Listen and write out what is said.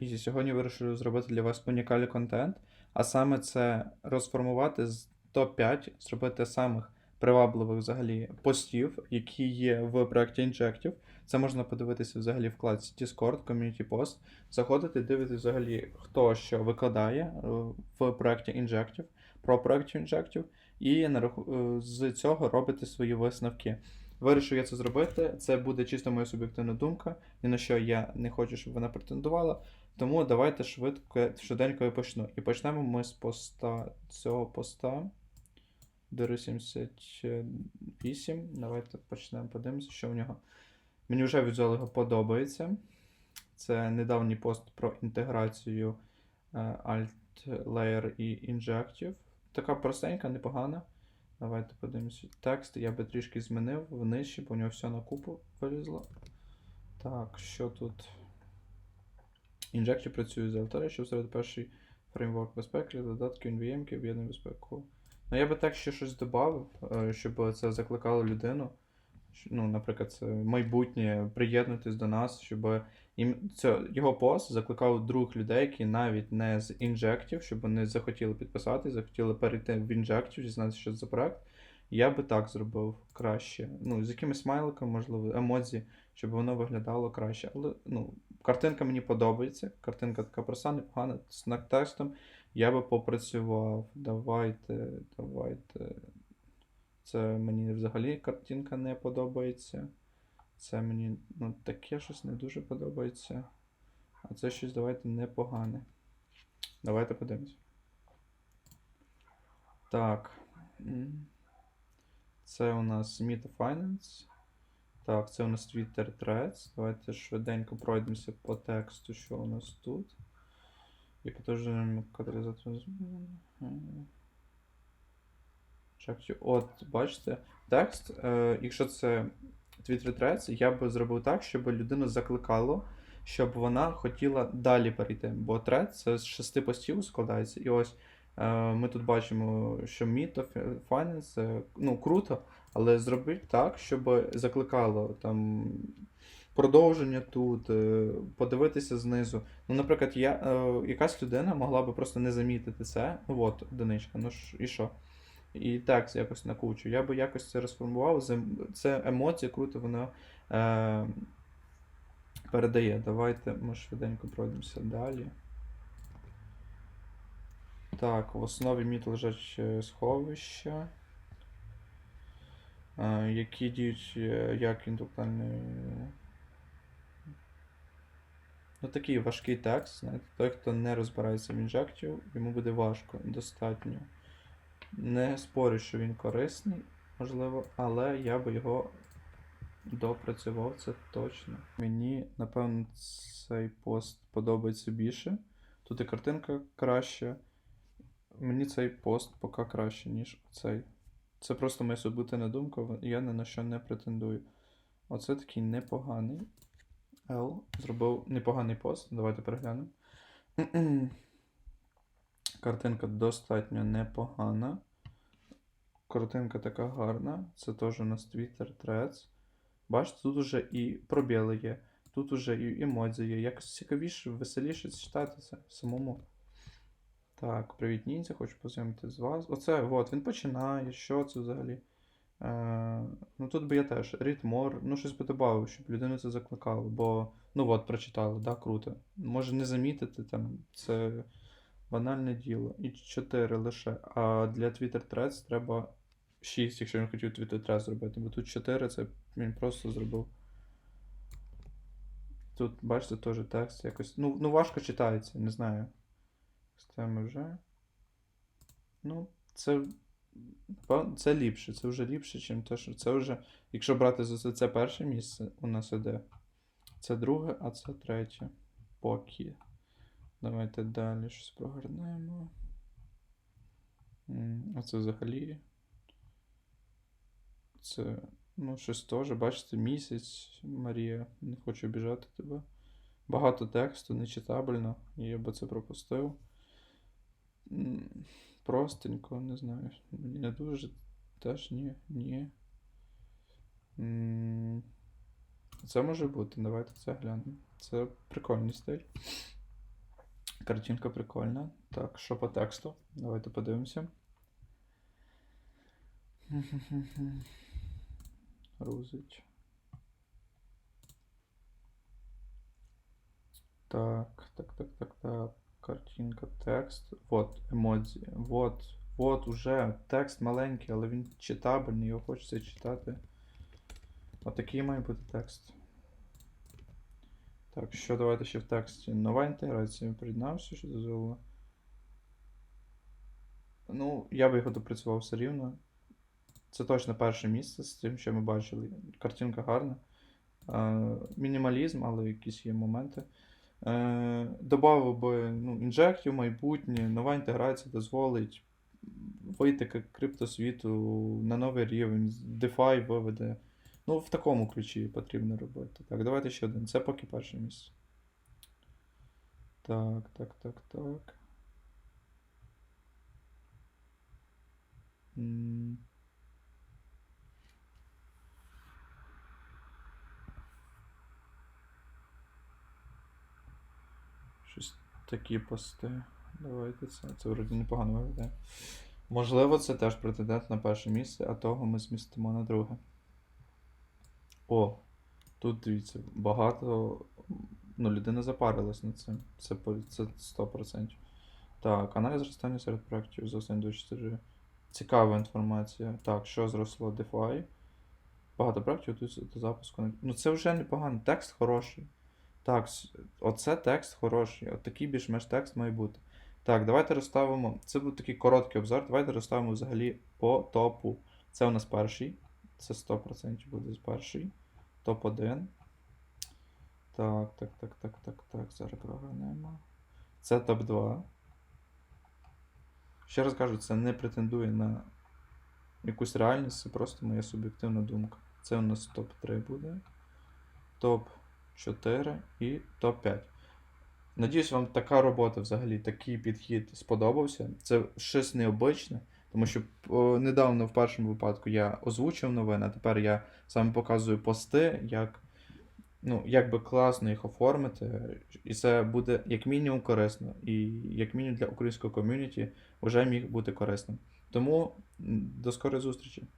І сьогодні вирішив зробити для вас унікальний контент, а саме це розформувати з топ-5, зробити самих привабливих взагалі постів, які є в проєкті Injective. Це можна подивитися взагалі в вкладці Discord, Community Post. Заходити, дивитися взагалі, хто що викладає е, в проєкті Injective, про проєкт Injective, і е, з цього робити свої висновки. Вирішив я це зробити. Це буде чисто моя суб'єктивна думка. Ні на що я не хочу, щоб вона претендувала. Тому давайте швидко, швиденько я почну. І почнемо ми з поста цього поста. Дори 78. Давайте почнемо, подивимося, що в нього. Мені вже візуал його подобається. Це недавній пост про інтеграцію е, Alt Layer і Injective. Така простенька, непогана. Давайте подивимося. Текст я би трішки змінив вниз, щоб у нього все на купу вилізло. Так, що тут? Injective працює з LTR, щоб зробити перший фреймворк безпеки, додатки NVM, об'єднує безпеку. Ну, я би так ще щось додав, щоб це закликало людину. Ну, наприклад, майбутнє приєднатись до нас, щоб їм це, його пост закликав других людей, які навіть не з Injective, щоб вони захотіли підписати, захотіли перейти в Injective, дізнатися, що це за проект. Я би так зробив краще. Ну, з якимись смайликами, можливо, емодзі, щоб воно виглядало краще. Але ну, картинка мені подобається. Картинка така проста, непогана, з текстом. Я би попрацював. Давайте, давайте. Це мені взагалі картинка не подобається. Це мені ну, таке щось не дуже подобається. А це щось давайте непогане. Давайте подивимось. Так. Це у нас Meta Finance. Так, це у нас Twitter Threads. Давайте швиденько пройдемося по тексту, що у нас тут. І змін. Чекаю. От, бачите, текст, е, якщо це Twitter Threads, я би зробив так, щоб людину закликало, щоб вона хотіла далі перейти. Бо thread це з шести постів складається. І ось е, ми тут бачимо, що of Finance це ну, круто, але зробити так, щоб закликало там. Продовження тут, е, подивитися знизу. Ну, наприклад, я, е, якась людина могла би просто не замітити це. Ну от, одиничка, ну і що? І текст якось на кучу. Я би якось це розформував. Це емоції, круто воно е, передає. Давайте ми швиденько пройдемося далі. Так, в основі міт лежать е, сховища, е, які діють е, як інтелектуальний. Ну, такий важкий текст, знаєте, той, хто не розбирається в інжектів, йому буде важко, достатньо. Не спорю, що він корисний, можливо, але я би його допрацював, це точно. Мені, напевно, цей пост подобається більше. Тут і картинка краща. Мені цей пост поки краще, ніж цей. Це просто моя суб'єктивна думка, я ні на що не претендую. Оце такий непоганий. L зробив непоганий пост. Давайте переглянемо. Картинка достатньо непогана. Картинка така гарна. Це теж у нас Twitter Threads. Бачите, тут уже і пробіли є. Тут уже і емодзі є. Якось цікавіше, веселіше читати це самому. Так, привіт, ніндзя, хочу познайомити з вас. Оце, от, він починає. Що це взагалі? Е, ну тут би я теж more, ну щось би додав, щоб людину це закликало, бо ну от прочитали, да, круто. Може не замітити там, це банальне діло. І 4 лише. А для Twitter Threads треба 6, якщо він хотів Twitter Threads зробити, бо тут 4 це він просто зробив. Тут, бачите, теж текст якось. Ну, ну важко читається, не знаю. Ставимо вже. Ну, це. Це ліпше, це вже ліпше, ніж те, що це вже. Якщо брати за це, це перше місце, у нас іде. Це друге, а це третє. Поки. Давайте далі щось прогорнемо. А це взагалі. Це. Ну, щось теж, бачите, місяць, Марія, не хочу обіжати тебе. Багато тексту, нечитабельно, я би це пропустив. Простенько, не знаю. Мені не дуже. Теж ні, ні. Це може бути, давайте це глянемо. Це прикольний стиль. Картинка прикольна. Так, що по тексту? Давайте подивимося. Грузить. Так, так, так, так, так. Картинка, текст. Вот, емодзі. Вот, вот уже текст маленький, але він читабельний, його хочеться читати. Отакий має бути текст. Так, що давайте ще в тексті? Нова інтеграція. Приєднався, що дозволило. Ну, я би його допрацював все рівно. Це точно перше місце з тим, що ми бачили. Картинка гарна. Е, мінімалізм, але якісь є моменти. Е, добавив би ну, інжектів, майбутнє, нова інтеграція дозволить вийти криптосвіту на новий рівень, DeFi виведе. Ну, в такому ключі потрібно робити. Так, давайте ще один. Це поки перше місце. Так, так, так, так. Щось такі пости. Давайте це. Це вроді непогано виглядає. Можливо, це теж претендент на перше місце, а того ми змістимо на друге. О, тут дивіться, багато. Ну, людина запарилась над цим. Це, це 100%. Так, аналіз зростання серед проєктів за останні 24. Цікава інформація. Так, що зросло DeFi? Багато проєктів готуються до запуску. Ну, це вже непогано. Текст хороший. Так, оце текст хороший. От такий більш-менш текст має бути. Так, давайте розставимо. Це був такий короткий обзор. Давайте розставимо взагалі по топу. Це у нас перший. Це 100% буде перший. Топ-1. Так, так, так, так, так, так. Зараз програнемо. Це топ-2. Ще раз кажу, це не претендує на якусь реальність, це просто моя суб'єктивна думка. Це у нас топ-3 буде. Топ-4 і топ-5. Надіюсь, вам така робота взагалі, такий підхід сподобався. Це щось необичне, тому що о, недавно в першому випадку я озвучив новини, а тепер я саме показую пости, як, ну, як би класно їх оформити. І це буде як мінімум корисно. І як мінімум для українського ком'юніті вже міг бути корисним. Тому до скорої зустрічі.